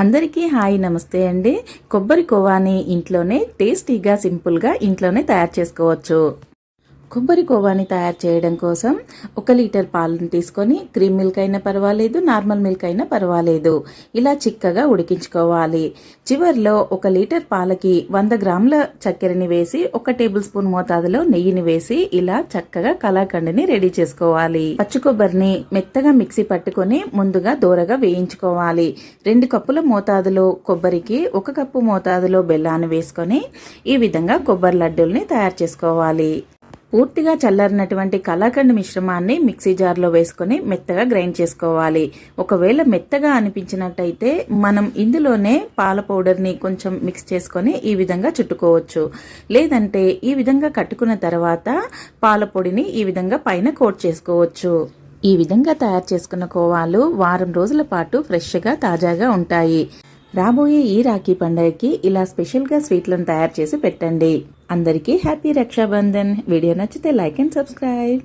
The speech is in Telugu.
అందరికీ హాయ్ నమస్తే అండి. కొబ్బరి కోవాని ఇంట్లోనే టేస్టీగా సింపుల్గా ఇంట్లోనే తయారు చేసుకోవచ్చు. కొబ్బరి కోవాని తయారు చేయడం కోసం ఒక లీటర్ పాలను తీసుకొని క్రీమ్ మిల్క్ అయినా పర్వాలేదు నార్మల్ మిల్క్ అయినా పర్వాలేదు. ఇలా చిక్కగా ఉడికించుకోవాలి. చివర్లో ఒక లీటర్ పాలకి వంద గ్రాముల చక్కెరని వేసి ఒక టేబుల్ స్పూన్ మోతాదులో నెయ్యిని వేసి ఇలా చక్కగా కలాకండిని రెడీ చేసుకోవాలి. పచ్చి కొబ్బరిని మెత్తగా మిక్సీ పట్టుకొని ముందుగా దూరగా వేయించుకోవాలి. రెండు కప్పుల మోతాదులో కొబ్బరికి ఒక కప్పు మోతాదులో బెల్లాన్ని వేసుకొని ఈ విధంగా కొబ్బరి లడ్డూల్ని తయారు చేసుకోవాలి. పూర్తిగా చల్లారినటువంటి కలాకండ్ మిశ్రమాన్ని మిక్సీ జార్లో వేసుకొని మెత్తగా గ్రైండ్ చేసుకోవాలి. ఒకవేళ మెత్తగా అనిపించినట్టయితే మనం ఇందులోనే పాల పౌడర్ని కొంచెం మిక్స్ చేసుకొని ఈ విధంగా చుట్టుకోవచ్చు. లేదంటే ఈ విధంగా కట్టుకున్న తర్వాత పాల పొడిని ఈ విధంగా పైన కోట్ చేసుకోవచ్చు. ఈ విధంగా తయారు చేసుకున్న కోవాలు వారం రోజుల పాటు ఫ్రెష్గా తాజాగా ఉంటాయి. రాబోయే ఈ రాఖీ పండుగకి ఇలా స్పెషల్గా స్వీట్లను తయారు చేసి పెట్టండి. అందరికీ హ్యాపీ రక్షాబంధన్ వీడియో నచ్చితే లైక్ అండ్ సబ్స్క్రైబ్